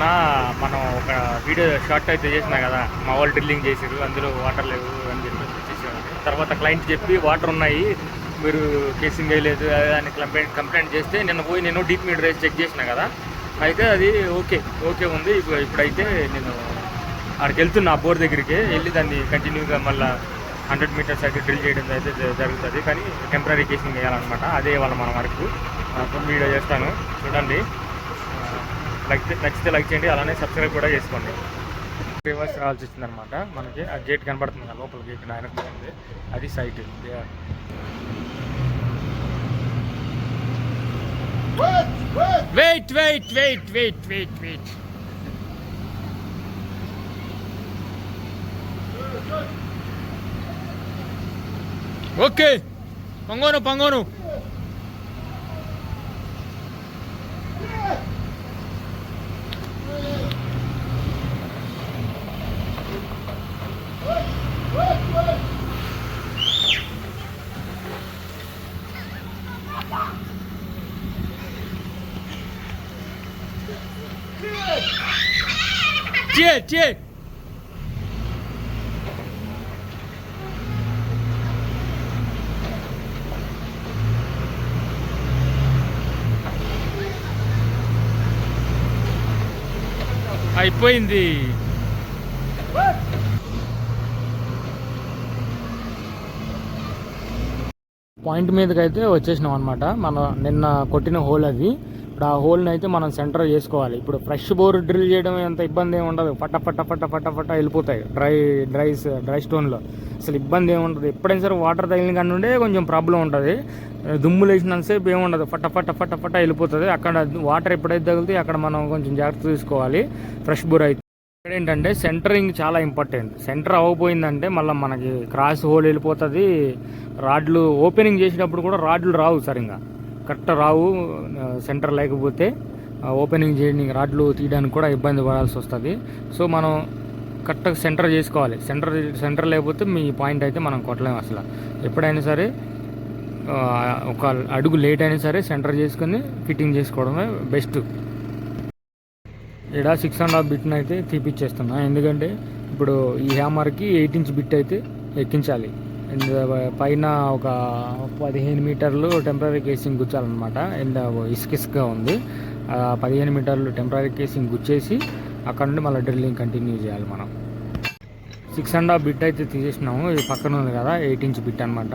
మొన్న మనం ఒక వీడియో షార్ట్ అయితే చేసినా కదా మా వాళ్ళు డ్రిల్లింగ్ చేసారు అందులో వాటర్ లేవు అని చెప్పి చేసేవాళ్ళు. తర్వాత క్లయింట్ చెప్పి వాటర్ ఉన్నాయి మీరు కేసింగ్ వేయలేదు అని కంప్లైంట్ కంప్లైంట్ చేస్తే నిన్న పోయి నేను డీప్ మీటర్ వేసి చెక్ చేసిన కదా అయితే అది ఓకే ఓకే ఉంది. ఇప్పుడు ఇప్పుడైతే నేను అక్కడికి వెళ్తున్నా ఆ బోర్ దగ్గరికి వెళ్ళి దాన్ని కంటిన్యూగా మళ్ళీ హండ్రెడ్ మీటర్స్ అయితే డ్రిల్ చేయడం అయితే జరుగుతుంది. కానీ టెంపరీ కేసింగ్ వేయాలన్నమాట. అదే వాళ్ళ మన వరకు. వీడియో చేస్తాను. చూడండి. లైక్ నచ్చితే లైక్ చేయండి అలానే సబ్స్క్రైబ్ కూడా చేసుకోండి. రివర్స్ రావాల్సి వచ్చిందనమాట మనకి ఆ గేట్ కనబడుతుంది లోపల గేట్ ఆయన ఉంది అది site. Wait wait wait wait wait wait okay పంగోను పంగోను చే చే అయిపోయింది. పాయింట్ మీదకి అయితే వచ్చేసినాం అనమాట మన నిన్న కొట్టిన హోల్ అది. ఇప్పుడు ఆ హోల్ని అయితే మనం సెంటర్ చేసుకోవాలి. ఇప్పుడు ఫ్రెష్ బోర్ డ్రిల్ చేయడం అంత ఇబ్బంది ఏమి ఉండదు. పట్ట పట్ట పట్ట పట్ట పట్ట వెళ్ళిపోతాయి. డ్రై డ్రైస్ డ్రై స్టోన్లో. అసలు ఇబ్బంది ఏమి ఉండదు. ఎప్పుడైనా సరే వాటర్ తగిలిన కానీ ఉండే కొంచెం ప్రాబ్లం ఉంటుంది. దుమ్ము లేచినంతసేపు ఏముండదు పట్ట పట్ట పట్ట పట్ట వెళ్ళిపోతుంది. అక్కడ వాటర్ ఎప్పుడైతే తగిలితే అక్కడ మనం కొంచెం జాగ్రత్త తీసుకోవాలి. ఫ్రెష్ బోర్ అయితే ఇక్కడ ఏంటంటే సెంటరింగ్ చాలా ఇంపార్టెంట్. సెంటర్ అవ్వబోయిందంటే మళ్ళీ మనకి క్రాస్ హోల్ వెళ్ళిపోతుంది. రాడ్లు ఓపెనింగ్ చేసేటప్పుడు కూడా రాడ్లు రావు సరిగా కరెక్ట్ రావు సెంటర్ లేకపోతే ఓపెనింగ్ చేయడానికి రాడ్లు తీయడానికి కూడా ఇబ్బంది పడాల్సి వస్తుంది. సో మనం కరెక్ట్గా సెంటర్ చేసుకోవాలి. సెంటర్ సెంటర్ లేకపోతే మీ పాయింట్ అయితే మనం కొట్టలేము అసలు. ఎప్పుడైనా సరే ఒక అడుగు లేట్ అయినా సరే సెంటర్ చేసుకుని ఫిట్టింగ్ చేసుకోవడమే బెస్ట్. ఇక్కడ సిక్స్ అండ్ హాఫ్ బిట్ని అయితే తీపిచ్చేస్తున్నా. ఎందుకంటే ఇప్పుడు ఈ హ్యామర్కి ఎయిట్ ఇంచ్ బిట్ అయితే ఎక్కించాలి. అండ్ uh, పైన ఒక పదిహేను మీటర్లు టెంపరీ కేసింగ్ గుచ్చాలన్నమాట. అండ్ uh, ఇసుక ఇసుకగా ఉంది. పదిహేను మీటర్లు టెంపరీ కేసింగ్ గుచ్చేసి అక్కడ నుండి మళ్ళీ డ్రిల్లింగ్ కంటిన్యూ చేయాలి మనం. సిక్స్ అండ్ హాఫ్ బిట్ అయితే తీసేసినాము. ఇది పక్కన ఉంది కదా ఎయిట్ ఇంచ్ బిట్ అనమాట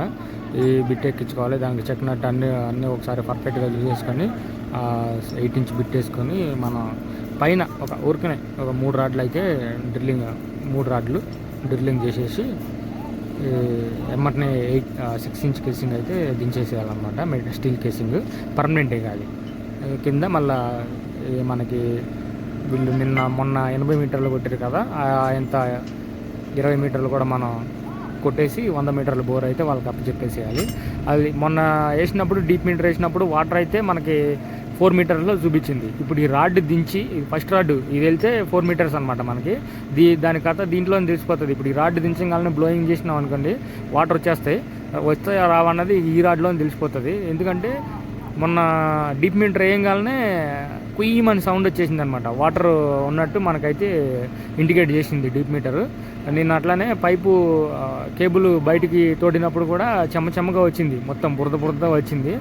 ఈ బిట్ ఎక్కించుకోవాలి. దానికి చెక్ నట్ అన్ని అన్నీ ఒకసారి పర్ఫెక్ట్గా చూసేసుకొని ఎయిట్ ఇంచ్ బిట్ వేసుకొని మనం పైన ఒక ఊరికనే ఒక మూడు రాడ్లు అయితే డ్రిల్లింగ్ మూడు రాడ్లు డ్రిల్లింగ్ చేసేసి ఎమ్మటనే ఎయిట్ సిక్స్ ఇంచ్ కేసింగ్ అయితే దించేసేయాలన్నమాట. స్టీల్ కేసింగ్ పర్మనెంటే కాదు కింద మళ్ళా మనకి వీళ్ళు నిన్న మొన్న ఎనభై మీటర్లు కొట్టారు కదా ఎంత ఇరవై మీటర్లు కూడా మనం కొట్టేసి వంద మీటర్ల బోర్ అయితే వాళ్ళకి అప్పచెప్పేసేయాలి. అది మొన్న వేసినప్పుడు డీప్ మీటర్ వేసినప్పుడు వాటర్ అయితే మనకి ఫోర్ మీటర్లో చూపించింది. ఇప్పుడు ఈ రాడ్ దించి ఫస్ట్ రాడ్ ఇది వెళ్తే ఫోర్ మీటర్స్ అనమాట మనకి. దీ దాని కథ దీంట్లో తెలిసిపోతుంది. ఇప్పుడు ఈ రాడ్ దించగానే బ్లోయింగ్ చేసినాం అనుకోండి వాటర్ వచ్చేస్తాయి. వస్తే రావన్నది ఈ రాడ్లో తెలిసిపోతుంది. ఎందుకంటే మొన్న డీప్ మీటర్ వేయగానే కుయ్యమని సౌండ్ వచ్చేసింది అనమాట వాటర్ ఉన్నట్టు మనకైతే ఇండికేట్ చేసింది డీప్ మీటర్ నేను అట్లానే పైపు కేబుల్ బయటికి తోడినప్పుడు కూడా చెమ్మ చెమ్మగా వచ్చింది. మొత్తం బురద బురద వచ్చింది.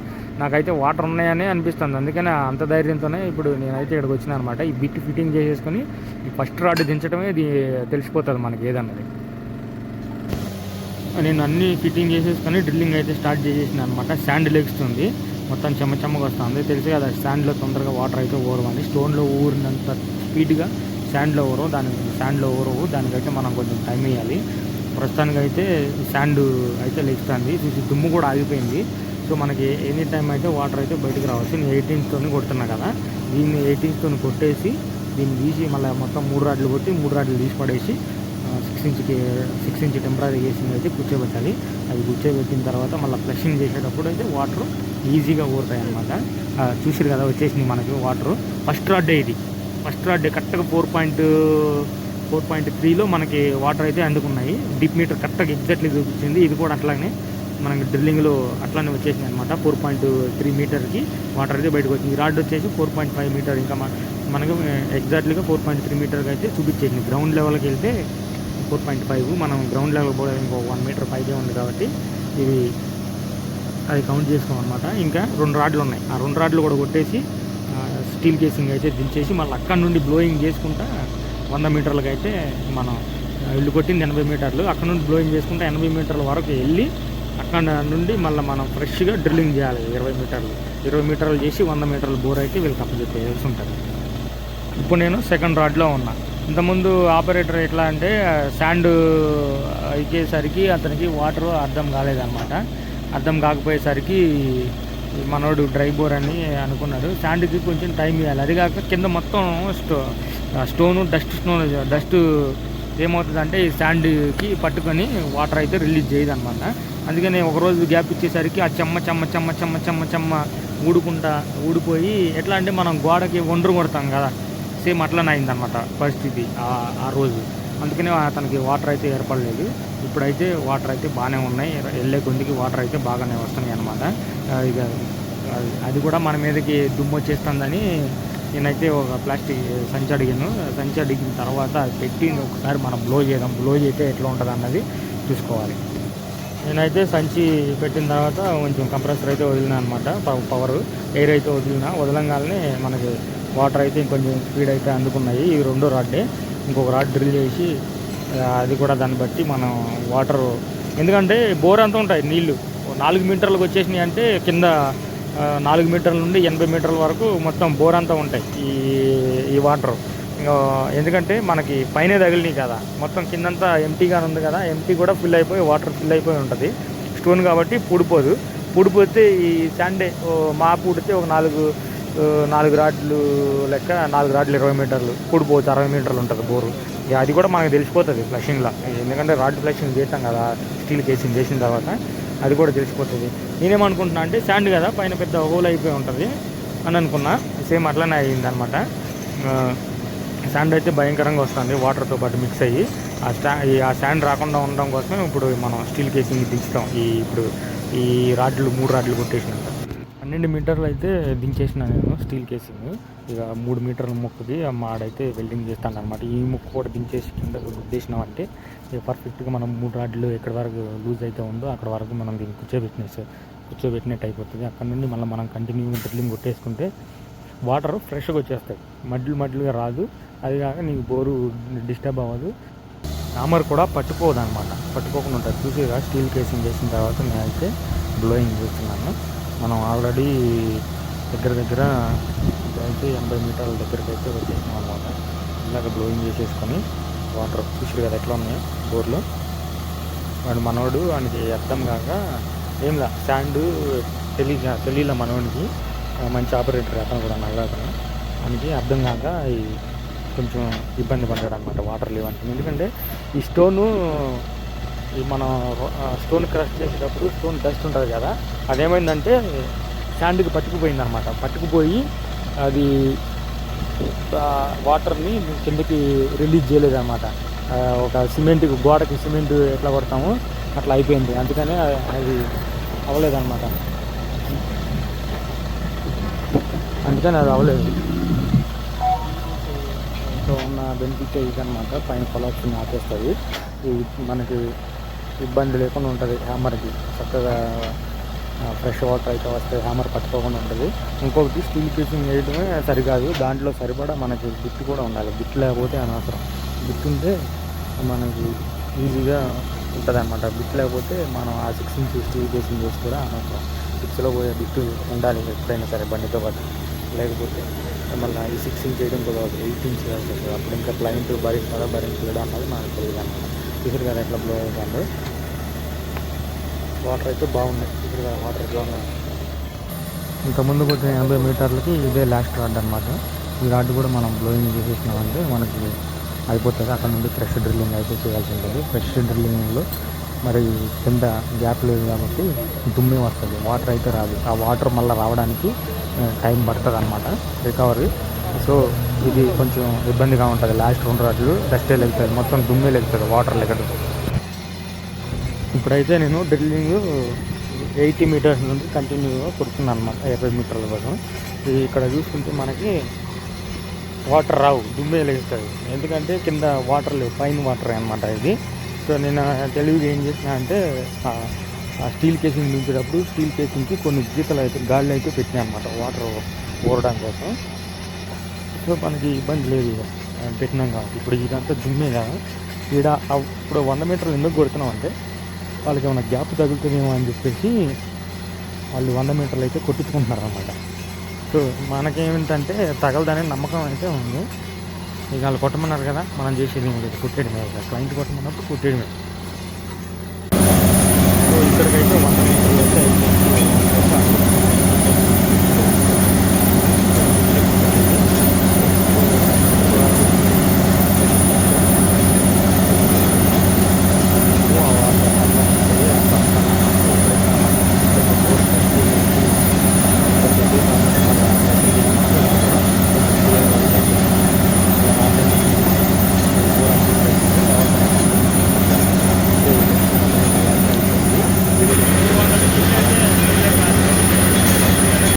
నాకైతే వాటర్ ఉన్నాయని అనిపిస్తుంది. అందుకని అంత ధైర్యంతోనే ఇప్పుడు నేనైతే ఇక్కడికి వచ్చిన అనమాట ఈ బిట్ ఫిట్టింగ్ చేసేసుకొని ఈ ఫస్ట్ రాడ్ దించడమే ఇది తెలిసిపోతుంది మనకి ఏదన్నది. నేను అన్ని ఫిట్టింగ్ చేసేసుకొని డ్రిల్లింగ్ అయితే స్టార్ట్ చేసేసిన అనమాట శాండ్ లెగుస్తుంది మొత్తం చెమ్మ చెమ్మగా వస్తుంది. తెలుసు కదా శాండ్లో తొందరగా వాటర్ అయితే ఊరవని స్టోన్లో ఊరినంత స్పీడ్గా శాండ్లో ఊరవు దానికి శాండ్లో ఊరవు దానికైతే మనం కొంచెం టైం ఇవ్వాలి ప్రస్తుతానికి అయితే శాండ్ అయితే లేస్తుంది చూసి దుమ్ము కూడా ఆగిపోయింది. సో మనకి ఎనీ టైం అయితే వాటర్ అయితే బయటకు రావచ్చు. నేను ఎయిటీన్స్తో కొడుతున్నా కదా. దీన్ని ఎయిటీన్స్తో కొట్టేసి దీన్ని తీసి మళ్ళీ మొత్తం మూడు రాడ్లు కొట్టి మూడు రాడ్లు తీసి పడేసి సిక్స్ ఇంచ్కి సిక్స్ ఇంచ్ టెంపరీ వేసింది అయితే కూర్చోబెట్టాలి. అది కూర్చోబెట్టిన తర్వాత మళ్ళీ ఫ్లషింగ్ చేసేటప్పుడు అయితే వాటర్ ఈజీగా ఊరుతాయి అనమాట చూసారు కదా వచ్చేసింది మనకి వాటర్ ఫస్ట్ రాడ్డే ఇది. ఫస్ట్ రాడ్ కరెక్ట్గా ఫోర్ పాయింట్ ఫోర్ పాయింట్ త్రీలో మనకి వాటర్ అయితే అందుకున్నాయి. డిప్ మీటర్ కరెక్ట్గా ఎగ్జాక్ట్లీ చూపించింది. ఇది కూడా అట్లానే మనకి డ్రిల్లింగ్లో అట్లానే వచ్చేసింది అనమాట ఫోర్ పాయింట్ త్రీ మీటర్కి వాటర్ అయితే బయటకు వచ్చింది. ఈ రాడ్ వచ్చేసి ఫోర్ పాయింట్ ఫైవ్ మీటర్ ఇంకా మ- మనకు ఎగ్జాక్ట్లీగా ఫోర్ పాయింట్ త్రీ మీటర్కి అయితే చూపించేసింది. గ్రౌండ్ లెవెల్కి వెళ్తే ఫోర్ పాయింట్ ఫైవ్ మనం గ్రౌండ్ లెవెల్ కూడా ఇంకో వన్ మీటర్ పైకే ఉంది కాబట్టి ఇది అది కౌంట్ చేసుకోమన్నమాట. ఇంకా రెండు రాడ్లు ఉన్నాయి ఆ రెండు రాడ్లు కూడా కొట్టేసి స్టీల్ కేసింగ్ అయితే దించేసి మళ్ళీ అక్కడ నుండి బ్లోయింగ్ చేసుకుంటా వంద మీటర్లకు అయితే మనం ఇల్లు కొట్టింది ఎనభై మీటర్లు. అక్కడ నుండి బ్లోయింగ్ చేసుకుంటా ఎనభై మీటర్ల వరకు వెళ్ళి అక్కడ నుండి మళ్ళీ మనం ఫ్రెష్గా డ్రిల్లింగ్ చేయాలి ఇరవై మీటర్లు. ఇరవై మీటర్లు చేసి వంద మీటర్ల బోర్ అయితే వీళ్ళకి అప్పచెప్పేసి ఉంటుంది. ఇప్పుడు నేను సెకండ్ రాడ్లో ఉన్నా. ఇంతకుముందు ఆపరేటర్ ఎట్లా అంటే శాండ్ ఎక్కేసరికి అతనికి వాటర్ అర్థం కాలేదన్నమాట. అర్థం కాకపోయేసరికి మనోడు డ్రై బోర్ అని అనుకున్నాడు. శాండ్కి కొంచెం టైం ఇవ్వాలి. అది కాక కింద మొత్తం స్టో స్టోను డస్ట్ స్టోన్ డస్ట్ ఏమవుతుందంటే ఈ శాండ్కి పట్టుకొని వాటర్ అయితే రిలీజ్ చేయదు అనమాట అందుకని ఒకరోజు గ్యాప్ ఇచ్చేసరికి ఆ చెమ్మ చెమ్మ చెమ్మ చెమ్మ చెమ్మ చెమ్మ ఊడుకుంటా ఊడిపోయి ఎట్లా అంటే మనం గోడకి ఒండ్రు కొడతాం కదా. సేమ్ అట్లనే అయిందనమాట పరిస్థితి ఆ రోజు. అందుకనే అతనికి వాటర్ అయితే ఏర్పడలేదు. ఇప్పుడైతే వాటర్ అయితే బాగానే ఉన్నాయి. వెళ్ళే కొద్దికి వాటర్ అయితే బాగానే వస్తున్నాయి అనమాట ఇక అది- కూడా మన మీదకి దుమ్ము వచ్చేస్తుందని నేనైతే ఒక ప్లాస్టిక్ సంచి అడిగాను. సంచి అడిగిన తర్వాత అది పెట్టి ఒకసారి మనం బ్లో చేద్దాం. బ్లో చేస్తే ఎట్లా ఉంటుంది అన్నది చూసుకోవాలి. నేనైతే సంచి పెట్టిన తర్వాత కొంచెం కంప్రెసర్ అయితే వదిలినా అనమాట పవర్ ఎయిర్ అయితే వదిలినా. వదలంగానే మనకి వాటర్ అయితే ఇంకొంచెం స్పీడ్ అయితే అందుకున్నాయి. ఈ రెండో రాడ్డే. ఇంకొక రాడ్ డ్రిల్ చేసి అది కూడా దాన్ని బట్టి మనం వాటర్ ఎందుకంటే బోర్ అంతా ఉంటాయి నీళ్ళు. నాలుగు మీటర్లకు వచ్చేసినాయి అంటే కింద నాలుగు మీటర్ల నుండి ఎనభై మీటర్ల వరకు మొత్తం బోర్ అంతా ఉంటాయి ఈ ఈ వాటర్. ఎందుకంటే మనకి పైన తగిలినాయి కదా మొత్తం కిందంతా ఎంటీగా ఉంది కదా ఎంటీ కూడా ఫిల్ అయిపోయి వాటర్ ఫిల్ అయిపోయి ఉంటుంది. స్టోన్ కాబట్టి పూడిపోదు. పూడిపోతే ఈ సండే మా పూడితే ఒక నాలుగు నాలుగు రాడ్లు లెక్క నాలుగు రాడ్లు ఇరవై మీటర్లు. పూడిపోవచ్చు అరవై మీటర్లు ఉంటుంది బోరు. ఇక అది కూడా మనకు తెలిసిపోతుంది ఫ్లషింగ్లో ఎందుకంటే రాడ్ ఫ్లషింగ్ చేస్తాం కదా స్టీల్ కేసింగ్ చేసిన తర్వాత అది కూడా తెలిసిపోతుంది. నేనేమనుకుంటున్నా అంటే శాండ్ కదా పైన పెద్ద హోల్ అయిపోయి ఉంటుంది అని అనుకున్నా. సేమ్ అట్లనే అయ్యింది అనమాట శాండ్ అయితే భయంకరంగా వస్తుంది వాటర్తో పాటు మిక్స్ అయ్యి. ఆ స్టా ఆ శాండ్ రాకుండా ఉండడం కోసమే ఇప్పుడు మనం స్టీల్ కేసింగ్ దించుతాం. ఈ ఇప్పుడు ఈ రాడ్లు మూడు రాడ్లు కొట్టేసినాక. పన్నెండు మీటర్లు అయితే దించేసిన నేను స్టీల్ కేసింగ్ ఇక మూడు మీటర్ల ముక్కుది ఆ మాడైతే వెల్డింగ్ చేస్తాను అనమాట ఈ ముక్కు కూడా దించేసి కింద ఉద్దేశం అంటే ఇక పర్ఫెక్ట్గా మనం మూడు రాడ్లు ఎక్కడి వరకు లూజ్ అయితే ఉందో అక్కడ వరకు మనం దీన్ని కూర్చోబెట్టిన కూర్చోబెట్టినట్టు అయిపోతుంది. అక్కడ నుండి మళ్ళీ మనం కంటిన్యూ డ్రిల్లింగ్ కొట్టేసుకుంటే వాటర్ ఫ్రెష్గా వచ్చేస్తాయి. మడ్లు మడ్లుగా రాదు. అది కాక నీకు బోరు డిస్టర్బ్ అవ్వదు. రామర్ కూడా పట్టుకోదు అనమాట పట్టుకోకుండా ఉంటుంది. చూసేగా స్టీల్ కేసింగ్ చేసిన తర్వాత నేనైతే బ్లోయింగ్ చేస్తున్నాను. మనం ఆల్రెడీ దగ్గర దగ్గర అయితే ఎనభై మీటర్ల దగ్గరికి అయితే వచ్చేసినాం అనమాట ఇలాగ బ్లోయింగ్ చేసేసుకొని వాటర్ చూసారు కదా ఎట్లా ఉన్నాయి బోర్లో. వాడు మనోడు వానికి అర్థం కాక ఏంలా స్టాండ్ తెలియ తెలియలే మనోడికి మంచి ఆపరేటర్ అతను కూడా నల్లా వానికి మనకి అర్థం కాక కొంచెం ఇబ్బంది పడ్డాడు అనమాట వాటర్ లేవంటే ఎందుకంటే ఈ స్టోను ఈ మనం స్టోన్ క్రష్ చేసేటప్పుడు స్టోన్ డస్ట్ ఉంటుంది కదా అదేమైందంటే శాండ్కి పట్టుకుపోయింది అనమాట పట్టుకుపోయి అది వాటర్ని కిందకి రిలీజ్ చేయలేదన్నమాట. ఒక సిమెంట్ గోడకి సిమెంట్ ఎట్లా కొడతామో అట్లా అయిపోయింది. అందుకనే అది అవ్వలేదన్నమాట. అందుకని అది అవ్వలేదు. సో ఉన్న బెనిఫిట్ ఇదనమాట పైన కొలాప్షన్ ఆపేస్తుంది. ఇది మనకి ఇబ్బంది లేకుండా ఉంటుంది హ్యామర్కి. చక్కగా ఫ్రెష్ వాటర్ అయితే వస్తే హ్యామర్ పట్టుకోకుండా ఉంటుంది. ఇంకొకటి స్టీల్ పీసింగ్ వేయడమే సరికాదు. దాంట్లో సరిపడా మనకి బిట్టు కూడా ఉండాలి. బిట్ లేకపోతే అనవసరం. బిట్ ఉంటే మనకి ఈజీగా ఉంటుంది అనమాట బిట్ లేకపోతే మనం ఆ సిక్స్ ఇంచ్ స్టీల్ పీసింగ్ చేసి కూడా అనవసరం. సిక్స్లో పోయే బిట్ ఉండాలి ఎప్పుడైనా సరే బండితో పాటు. లేకపోతే మళ్ళీ ఈ సిక్స్ ఇంచ్ చేయడం కూడా ఎయిట్ ఇంచ్ వస్తుంది. అప్పుడు ఇంకా క్లయింట్ భరిస్తారా భరించలేదా అన్నది మనకు తెలియదు అనమాట చూసారు కదా ఎట్లా బ్లో అవుతుంది. వాటర్ అయితే బాగున్నాయి. ఇక్కడ వాటర్ ఎట్లా ఉన్నాయి ఇంకా ముందు కొట్టిన ఎనభై మీటర్లకి ఇదే లాస్ట్ రాడ్ అనమాట ఈ రాడ్ కూడా మనం బ్లోయింగ్ చేసేసినామంటే మనకి అయిపోతుంది. అక్కడ నుండి ఫ్రెష్ డ్రిల్లింగ్ అయితే చేయాల్సి ఉంటుంది. ఫ్రెష్ డ్రిల్లింగ్లో మరి కింద గ్యాప్ లేదు కాబట్టి దుమ్మే వస్తుంది. వాటర్ అయితే రాదు. ఆ వాటర్ మళ్ళీ రావడానికి టైం పడుతుంది అనమాట రికవరీ సో ఇది కొంచెం ఇబ్బందిగా ఉంటుంది. లాస్ట్ రెండు రాడ్లు డస్టే లెగుతుంది మొత్తం దుమ్మే లెగుతుంది వాటర్ లెగదు ఇప్పుడైతే నేను డ్రిల్లింగ్ ఎయిటీ మీటర్స్ నుండి కంటిన్యూగా కొడుతున్నాను అనమాట ఇరవై మీటర్ల కోసం ఇక్కడ చూసుకుంటే మనకి వాటర్ రావు దుమ్మే లేస్తుంది. ఎందుకంటే కింద వాటర్ లేవు పైన వాటర్ అనమాట ఇది. సో నేను తెలివిగా ఏం చేసిన అంటే ఆ- స్టీల్ కేసింగ్ దించేటప్పుడు స్టీల్ కేసింగ్కి కొన్ని గీతలు అయితే గాలి అయితే పెట్టినాయి అనమాట వాటర్ ఊరడం కోసం. సో మనకి ఇబ్బంది లేదు పెట్టినాం కాబట్టి. ఇప్పుడు ఇదంతా దుమ్మే కదా. ఈడ ఇప్పుడు వంద మీటర్లు ఎందుకు కొడుతున్నాం అంటే వాళ్ళకి ఏమైనా గ్యాప్ తగులుతుందేమో అని చెప్పేసి వాళ్ళు వంద మీటర్లు అయితే కొట్టించుకుంటున్నారు అనమాట సో మనకేమిటంటే తగలదనే నమ్మకం అయితే ఉంది. ఇక వాళ్ళు కొట్టమన్నారు కదా మనం చేసేది ఏం లేదు కుట్టేయడమే క్లయింట్ కొట్టమన్నప్పుడు కొట్టేయడమే.